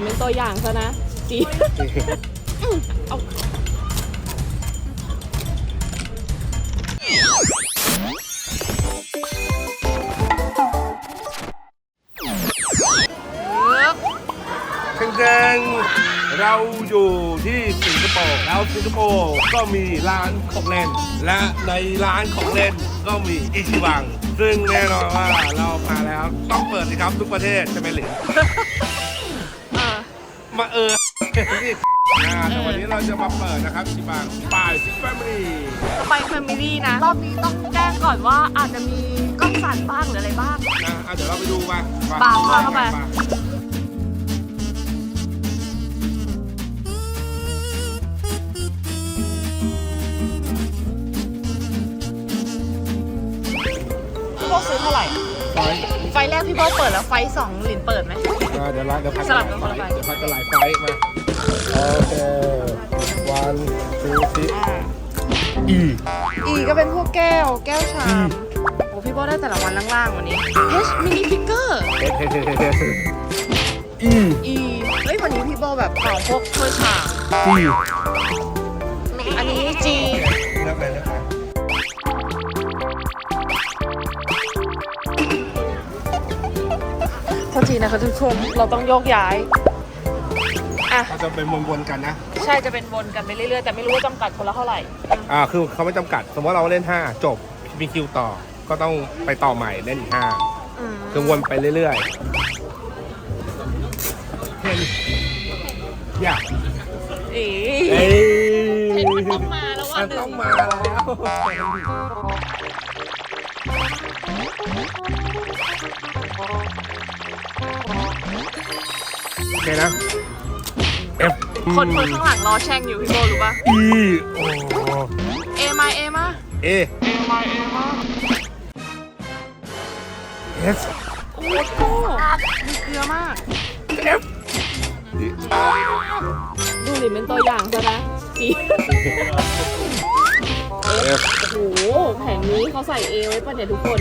นเป็นตัวอย่างซะนะจีเอาแดงๆเราอยู่ที่สิงคโปร์แล้วสิงคโปร์ก็มีร้านของเล่น และในร้านของเล่นก็มีอิชิบัง ซึ่งแน่นอนว่าเรามาแล้วต้องเปิดสิครับทุกประเทศใช่ไหมหลินเออ มาเออนี่อ่าแต่วันนี้เราจะมาเปิดนะครับอิชิบังปายซิกแฟมิลี่ไปแฟมิลี่นะ รอบนี้ต้องแจ้งก่อนว่าอาจจะมีกล้องสั่นบ้างหรืออะไรบ้าง นะอะเดี๋ยวเราไปดูมาปาเข้าไปพี่โบซื้อเท่าไหร่ ไปไฟแรกพี่โบเปิดแล้วไฟสองหลินเปิดไหม อ่าเดี๋ยวเราเดี๋ยวพักสลับกันคนละใบเดี๋ยวพักกันหลายไฟล์มาโอเค one two three อ่า E อีก็เป็นพวกแก้ว แก้วชามโอ้พี่โบได้แต่ละวันล่างๆวันนี้ H mini figure เฮ้เฮ้เฮ้เฮ้เฮ้ E E เฮ้ยวันนี้พี่โบแบบเผาพวกถ้วยชาม G อันนี้ G ษทีนะคะทุกคนเราต้องโยกย้ายอะเขาจะเป็นวนๆกันนะใช่จะเป็นวนกันไปเรื่อยๆแต่ไม่รู้ว่าจำกัดคนละเท่าไหร่อ่าคือเขาไม่จำกัด สมมติเราเล่น 5 จบมีคิวต่อก็ต้องไปต่อใหม่เล่นอีกอืม5คือวนไปเรื่อยๆเห็นอย่าอีเอ้ยเห็นมันต้องมาแล้วมัว่ะนหนึ่ต้องงมาแล้ว โอเคนะ F คนคนข้างหลังรอแช่งอยู่พี่โบรู้ปะ E โอ้ เอมาเอมา A เอมาเอมา S โอ้โหมีเกลือมาก F ดูหลินเป็นตัวอย่างซะนะจี F โอ้โหแผงนี้เขาใส่เอไว้ป่ะเนี่ยทุกคน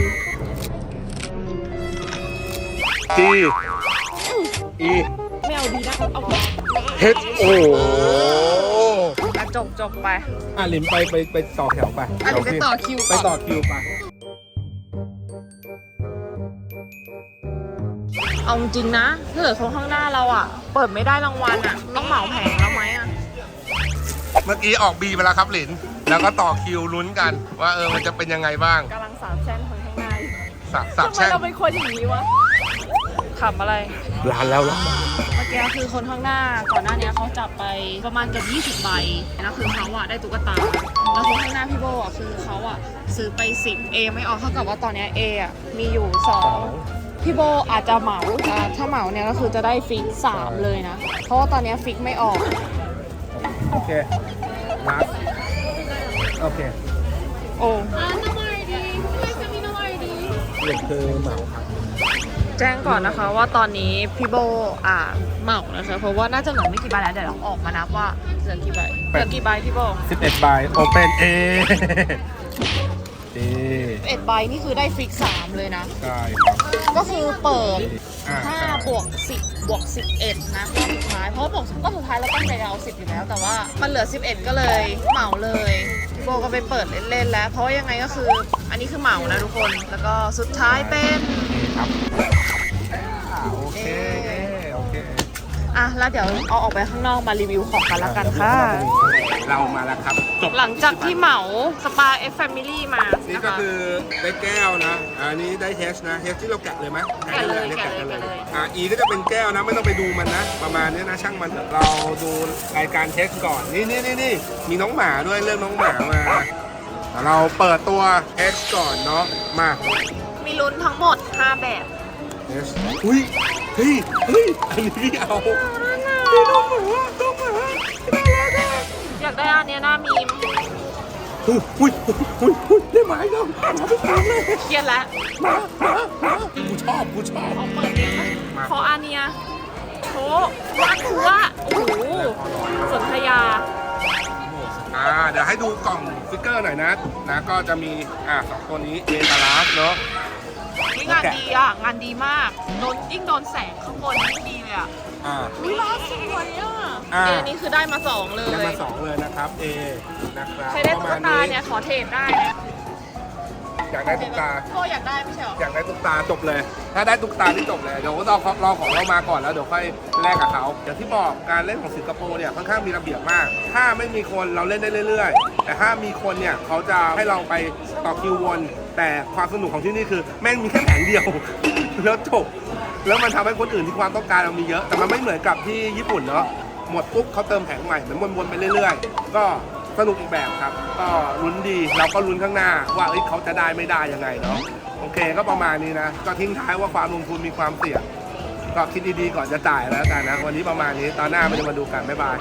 G E ไม่เอาดีนะเอา H โอ้โหอะจบจบไป อะลิมไปไปไปต่อแถวไปอะเดี๋ยวไปต่อคิวไปต่อคิวไป เอาจริงนะถ้าเกิดคนข้างหน้าเราอะ เปิดไม่ได้รางวัลอะ ต้องเหมาแผงแล้วไหมอะ เมื่อกี้ออกบีไปแล้วครับหลิน แล้วก็ต่อคิวลุ้นกันว่าเออมันจะเป็นยังไงบ้างกำลังสาบแช่งคนข้างในสับสับทำไมแช่งเราเป็นคนอย่างนี้วะ ขำอะไร ร้านแล้วร้านเมื่อกี้คือคนข้างหน้าก่อนหน้านี้เขาจับไปประมาณเกับ20 ใบแล้วคือเขาอะได้ตุ๊กตา แล้วคนข้างหน้าพี่โบอะคือเขาอะซื้อไป 10 A ไม่ออกเท่ากับว่าตอนเนี้ย A อะมีอยู่ 2 พี่โบอาจจะเหมาอ่าถ้าเหมาเนี่ยก็คือจะได้ฟิก 3 เลยนะ เพราะว่าตอนเนี้ยฟิกไม่ออก โอเคมาโอเคโอ้หลินคือเหมาครับ แจ้งก่อนนะคะว่าตอนนี้พี่โบอ่าเหมานะคะ เพราะว่าน่าจะเหลือไม่กี่ใบแล้วเดี๋ยวเราออกมานับว่าเหลือกี่ใบเหลือกี่ใบพี่โบ11ใบโอเปนเอเอเอ็ดใบนี่คือได้ฟิก3เลยนะได้ครับก็คือเปิดอ่า5บวก10บวก11นะก็สุดท้ายเพราะว่าบอกก็สุดท้ายเราตั้งใจจะเอา10อยู่แล้ว แต่ว่ามันเหลือ11ก็เลยเหมาเลยพี่โบก็ไปเปิดเล่นๆแล้ว เพราะว่ายังไงก็คือ อันนี้คือเหมานะทุกคนแล้วก็สุดท้ายเป็น ครับอ่าโอเคโอเคอะแล้วเดี๋ยวเอาออกไปข้างนอกมารีวิวของกันละกันค่ะ เรามาแล้วครับจบหลังจากที่เหมาสปาเอฟแฟมิลี่มานี่นะก็คะ คือได้แก้วนะอันนี้ได้เฮชนะเฮชที่เราแกะเลยไหมแกะเลยอันนี้แกะเลยแกะเลย อ่าอีก็จะเป็นแก้วนะไม่ต้องไปดูมันนะ ประมาณนี้นะช่างมันเถอะเราดูรายการเทสก่อนนี่นี่นี่นี่มีน้องหมาด้วยเรื่องน้องหมามาแต่เราเปิดตัวเทสก่อนเนาะมามี ลุ้นทั้งหมด 5 แบบเทสอุ้ยเฮ้ยเฮ้ยอันนี้พี่เอานี่น้องหมาน้องหมาน่ารักอะอยากได้อันเนี้ยหน้ามีมอุ้ยอุ้ยอุ้ยอุ้ยได้หมาอีกแล้วหมาไปตามเลยเครียดแล้วหมาหมาหมากูชอบกูชอบขอเปิดเองนะมาขออาเนียโถรักหัวโอ้โหสนธยา อ่าเดี๋ยวให้ดูกล่องฟิกเกอร์หน่อยนะนะก็จะมีอ่าสองตัวนี้เมตาลาสเนาะนี่งานดีอะ งานดีมากโดนยิ่งโดนแสงข้างบนยิ่งดีเลยอะอ่อ่านี่ร้านสวยอะอ่า เอนี่คือได้มาสองเลย ได้มาสองเลยนะครับ A นะครับใครได้ปตุ๊ระกมาณตาเนี่ยขอเทรดได้นะ อยากได้ตุ๊กตาพ่ออยากได้ไม่ใช่เหรอ อยากได้ตุ๊กตาจบเลย ถ้าได้ตุ๊กตาที่จบเลย เดี๋ยวรอรอของเรามาก่อนแล้วเดี๋ยวค่อยแลกกับเขาอย่างที่บอกการเล่นของสิงคโปร์เนี่ยค่อนข้างมีระเบียบมาก ถ้าไม่มีคนเราเล่นได้เรื่อยๆ แต่ถ้ามีคนเนี่ยเขาจะให้เราไปต่อคิววน แต่ความสนุกของที่นี่คือ แม่งมีแค่แผงเดียว แล้วจบ แล้วมันทำให้คนอื่นที่ความต้องการเรามีเยอะ แต่มันไม่เหมือนกับที่ญี่ปุ่นเนาะ หมดปุ๊บเขาเติมแผงใหม่เหมือนวนๆไปเรื่อย ๆ ก็ สนุกอีกแบบครับ ก็ลุ้นดีเราก็ลุ้นข้างหน้า ว่าเอ้ยเขาจะได้ไม่ได้ยังไงเนาะโอเคก็ประมาณนี้นะ ก็ทิ้งท้ายว่าความลงทุนมีความเสี่ยงก็คิดดีๆก่อนจะจ่ายแล้วกันนะ วันนี้ประมาณนี้ตอนหน้ามันจะมาดูกันบ๊ายบาย